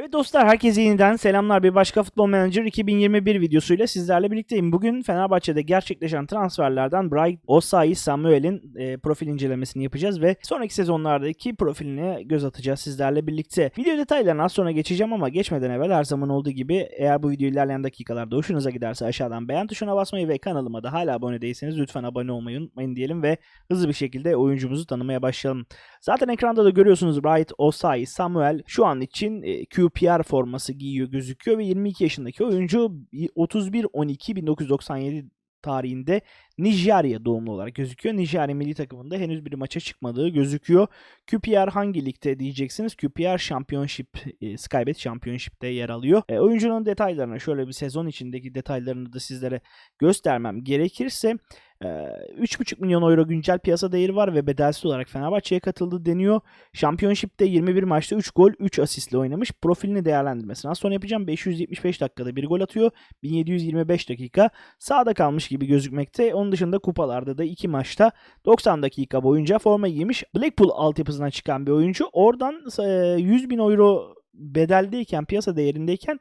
Evet dostlar herkese yeniden selamlar. Bir başka Futbol Manager 2021 videosuyla sizlerle birlikteyim. Bugün Fenerbahçe'de gerçekleşen transferlerden Bright Osayi Samuel'in e, profil incelemesini yapacağız ve sonraki sezonlardaki profiline göz atacağız sizlerle birlikte. Video detaylarına az sonra geçeceğim ama geçmeden evvel her zaman olduğu gibi eğer bu video ilerleyen dakikalarda hoşunuza giderse aşağıdan beğen tuşuna basmayı ve kanalıma da hala abone değilseniz lütfen abone olmayı unutmayın diyelim ve hızlı bir şekilde oyuncumuzu tanımaya başlayalım. Zaten ekranda da görüyorsunuz Bright Osayi Samuel şu an için e, QPR forması giyiyor gözüküyor ve 22 yaşındaki oyuncu 31-12-1997 tarihinde Nijerya doğumlu olarak gözüküyor. Nijerya milli takımında henüz bir maça çıkmadığı gözüküyor. QPR hangi ligde diyeceksiniz? QPR Championship, e, Skybet Championship'te yer alıyor. E, oyuncunun detaylarını şöyle bir sezon içindeki detaylarını da sizlere göstermem gerekirse e, 3,5 milyon euro güncel piyasa değeri var ve bedelsiz olarak Fenerbahçe'ye katıldı deniyor. Championship'te 21 maçta 3 gol 3 asistle oynamış. Profilini değerlendirmesini az sonra yapacağım. 575 dakikada bir gol atıyor. 1725 dakika sağda kalmış gibi gözükmekte. Onun dışında kupalarda da 2 maçta 90 dakika boyunca forma giymiş. Blackpool altyapısından çıkan bir oyuncu. Oradan e, 100 bin euro bedeldeyken, piyasa değerindeyken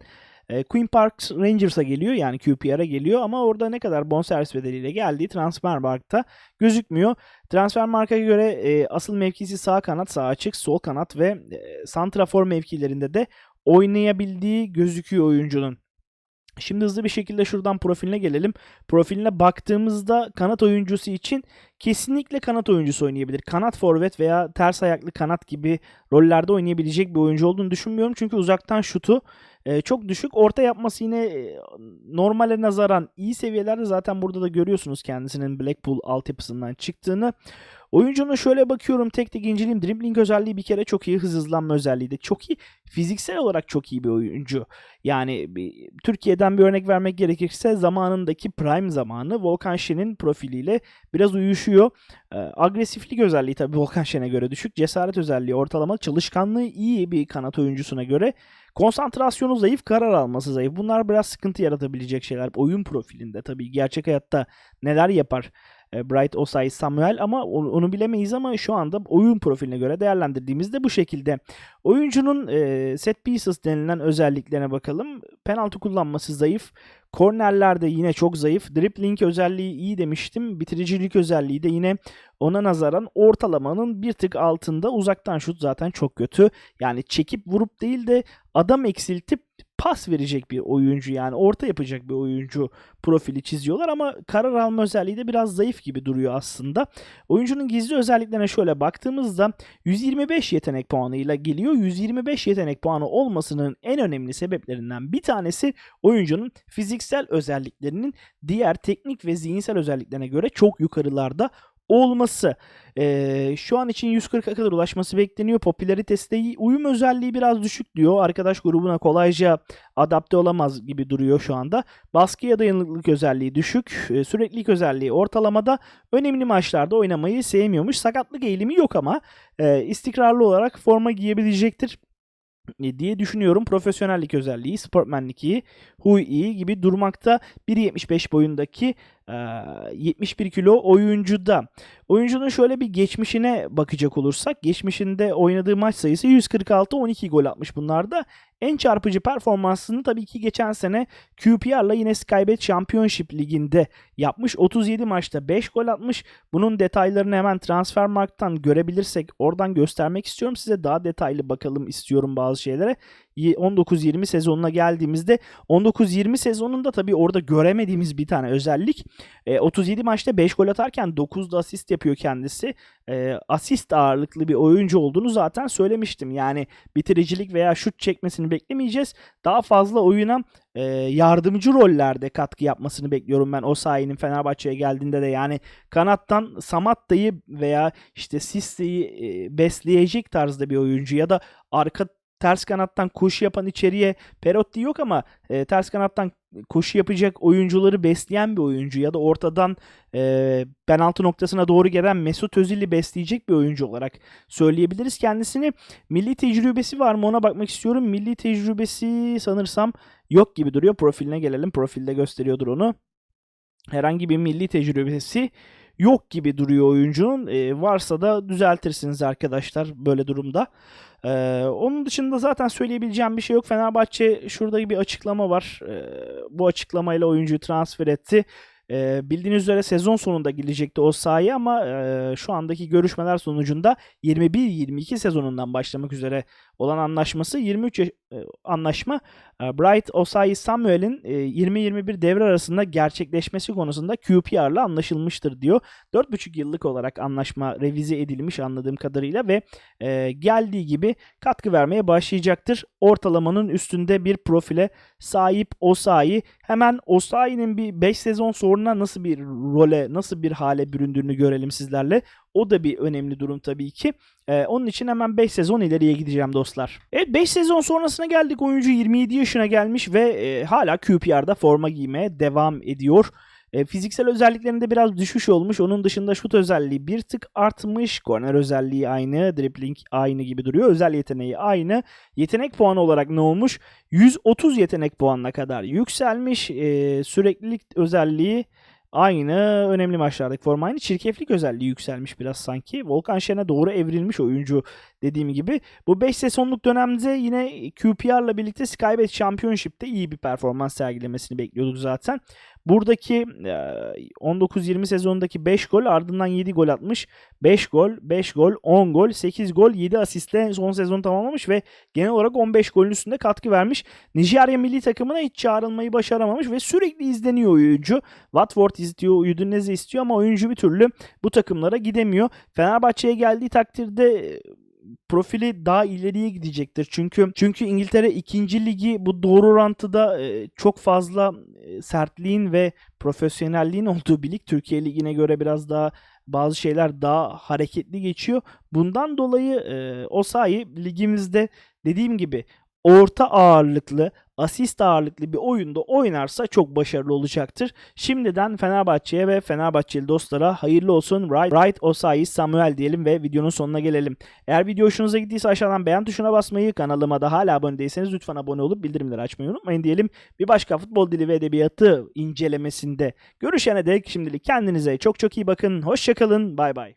e, Queen Park Rangers'a geliyor yani QPR'a geliyor ama orada ne kadar bonservis bedeliyle geldiği Transfermarkt'ta gözükmüyor. Transfermarkt'a göre e, asıl mevkisi sağ kanat, sağ açık, sol kanat ve e, santrafor mevkilerinde de oynayabildiği gözüküyor oyuncunun. Şimdi hızlı bir şekilde şuradan profiline gelelim. Profiline baktığımızda kanat oyuncusu için kesinlikle kanat oyuncusu oynayabilir. Kanat forvet veya ters ayaklı kanat gibi rollerde oynayabilecek bir oyuncu olduğunu düşünmüyorum. Çünkü uzaktan şutu e, çok düşük. Orta yapması yine e, normale nazaran iyi seviyelerde. Zaten burada da görüyorsunuz kendisinin Blackpool altyapısından çıktığını. Oyuncunun şöyle bakıyorum tek tek inceleyeyim. Dribbling özelliği bir kere çok iyi. Hız hızlanma özelliği de çok iyi. Fiziksel olarak çok iyi bir oyuncu. Yani bir, Türkiye'den bir örnek vermek gerekirse zamanındaki prime zamanı Volkan Şen'in profiliyle biraz uyuşuyor. Ee, agresiflik özelliği tabii Volkan Şen'e göre düşük. Cesaret özelliği ortalama. Çalışkanlığı iyi bir kanat oyuncusuna göre. Konsantrasyonu zayıf, karar alması zayıf. Bunlar biraz sıkıntı yaratabilecek şeyler. Oyun profilinde tabii gerçek hayatta neler yapar Bright Osay Samuel ama onu, onu bilemeyiz ama şu anda oyun profiline göre değerlendirdiğimizde bu şekilde. Oyuncunun e, set pieces denilen özelliklerine bakalım. Penaltı kullanması zayıf. Kornerlerde yine çok zayıf. Dribbling özelliği iyi demiştim. Bitiricilik özelliği de yine ona nazaran ortalamanın bir tık altında. Uzaktan şut zaten çok kötü. Yani çekip vurup değil de adam eksiltip pas verecek bir oyuncu yani orta yapacak bir oyuncu profili çiziyorlar ama karar alma özelliği de biraz zayıf gibi duruyor aslında. Oyuncunun gizli özelliklerine şöyle baktığımızda 125 yetenek puanıyla geliyor. 125 yetenek puanı olmasının en önemli sebeplerinden bir tanesi oyuncunun fiziksel özelliklerinin diğer teknik ve zihinsel özelliklerine göre çok yukarılarda olması. Ee, şu an için 140'a kadar ulaşması bekleniyor. Popülaritesi. Uyum özelliği biraz düşük diyor. Arkadaş grubuna kolayca adapte olamaz gibi duruyor şu anda. Baskıya dayanıklılık özelliği düşük. Ee, süreklilik özelliği ortalamada. Önemli maçlarda oynamayı sevmiyormuş. Sakatlık eğilimi yok ama e, istikrarlı olarak forma giyebilecektir diye düşünüyorum. Profesyonellik özelliği, sportmenlik iyi, huy iyi gibi durmakta. 1.75 boyundaki 71 kilo oyuncuda. Oyuncunun şöyle bir geçmişine bakacak olursak geçmişinde oynadığı maç sayısı 146 12 gol atmış bunlarda. En çarpıcı performansını tabii ki geçen sene QPR'la yine Skybet Championship liginde yapmış. 37 maçta 5 gol atmış. Bunun detaylarını hemen Transfermarkt'tan görebilirsek oradan göstermek istiyorum. Size daha detaylı bakalım istiyorum bazı şeylere. 19-20 sezonuna geldiğimizde 19-20 sezonunda tabii orada göremediğimiz bir tane özellik. E, 37 maçta 5 gol atarken 9'da asist yapıyor kendisi. E, asist ağırlıklı bir oyuncu olduğunu zaten söylemiştim. Yani bitiricilik veya şut çekmesini beklemeyeceğiz. Daha fazla oyuna e, yardımcı rollerde katkı yapmasını bekliyorum ben o sahinin Fenerbahçe'ye geldiğinde de yani kanattan Samatta'yı veya işte Sisse'yi e, besleyecek tarzda bir oyuncu ya da arka ters kanattan koşu yapan içeriye Perotti yok ama e, ters kanattan koşu yapacak oyuncuları besleyen bir oyuncu ya da ortadan e, penaltı noktasına doğru gelen Mesut Özil'i besleyecek bir oyuncu olarak söyleyebiliriz. Kendisini milli tecrübesi var mı ona bakmak istiyorum. Milli tecrübesi sanırsam yok gibi duruyor. Profiline gelelim. Profilde gösteriyordur onu. Herhangi bir milli tecrübesi yok gibi duruyor oyuncunun. E, varsa da düzeltirsiniz arkadaşlar böyle durumda. Ee, onun dışında zaten söyleyebileceğim bir şey yok. Fenerbahçe şurada bir açıklama var. Ee, bu açıklamayla oyuncuyu transfer etti. Ee, bildiğiniz üzere sezon sonunda gelecekti o sahaya ama e, şu andaki görüşmeler sonucunda 21-22 sezonundan başlamak üzere olan anlaşması 23 yaş- e, anlaşma e, Bright Osayi Samuel'in e, 20-21 devre arasında gerçekleşmesi konusunda QPR'la anlaşılmıştır diyor. 4,5 yıllık olarak anlaşma revize edilmiş anladığım kadarıyla ve e, geldiği gibi katkı vermeye başlayacaktır. Ortalamanın üstünde bir profile sahip Osayi. Hemen Osayi'nin bir 5 sezon sonra nasıl bir role, nasıl bir hale büründüğünü görelim sizlerle. O da bir önemli durum tabii ki. Ee, onun için hemen 5 sezon ileriye gideceğim dostlar. Evet 5 sezon sonrasına geldik. Oyuncu 27 yaşına gelmiş ve e, hala QPR'da forma giymeye devam ediyor. E, fiziksel özelliklerinde biraz düşüş olmuş. Onun dışında şut özelliği bir tık artmış. Korner özelliği aynı. Dribbling aynı gibi duruyor. Özel yeteneği aynı. Yetenek puanı olarak ne olmuş? 130 yetenek puanına kadar yükselmiş. E, süreklilik özelliği aynı. Önemli maçlardaki forma aynı. Çirkeflik özelliği yükselmiş biraz sanki. Volkan Şen'e doğru evrilmiş oyuncu dediğim gibi. Bu 5 sezonluk dönemde yine QPR'la birlikte Skybet Championship'te iyi bir performans sergilemesini bekliyorduk zaten. Buradaki e, 19-20 sezonundaki 5 gol ardından 7 gol atmış. 5 gol, 5 gol, 10 gol, 8 gol, 7 asistle son sezonu tamamlamış ve genel olarak 15 golün üstünde katkı vermiş. Nijerya milli takımına hiç çağrılmayı başaramamış ve sürekli izleniyor oyuncu. Watford istiyor, Udinese istiyor ama oyuncu bir türlü bu takımlara gidemiyor. Fenerbahçe'ye geldiği takdirde e, profili daha ileriye gidecektir. Çünkü çünkü İngiltere 2. ligi bu doğru orantıda e, çok fazla e, sertliğin ve profesyonelliğin olduğu bir lig. Türkiye ligine göre biraz daha bazı şeyler daha hareketli geçiyor. Bundan dolayı e, Osayi ligimizde dediğim gibi orta ağırlıklı, asist ağırlıklı bir oyunda oynarsa çok başarılı olacaktır. Şimdiden Fenerbahçe'ye ve Fenerbahçeli dostlara hayırlı olsun. Right, right Osayi Samuel diyelim ve videonun sonuna gelelim. Eğer video hoşunuza gittiyse aşağıdan beğen tuşuna basmayı, kanalıma da hala abone değilseniz lütfen abone olup bildirimleri açmayı unutmayın diyelim. Bir başka futbol dili ve edebiyatı incelemesinde görüşene dek şimdilik kendinize çok çok iyi bakın. Hoşçakalın. Bay bay.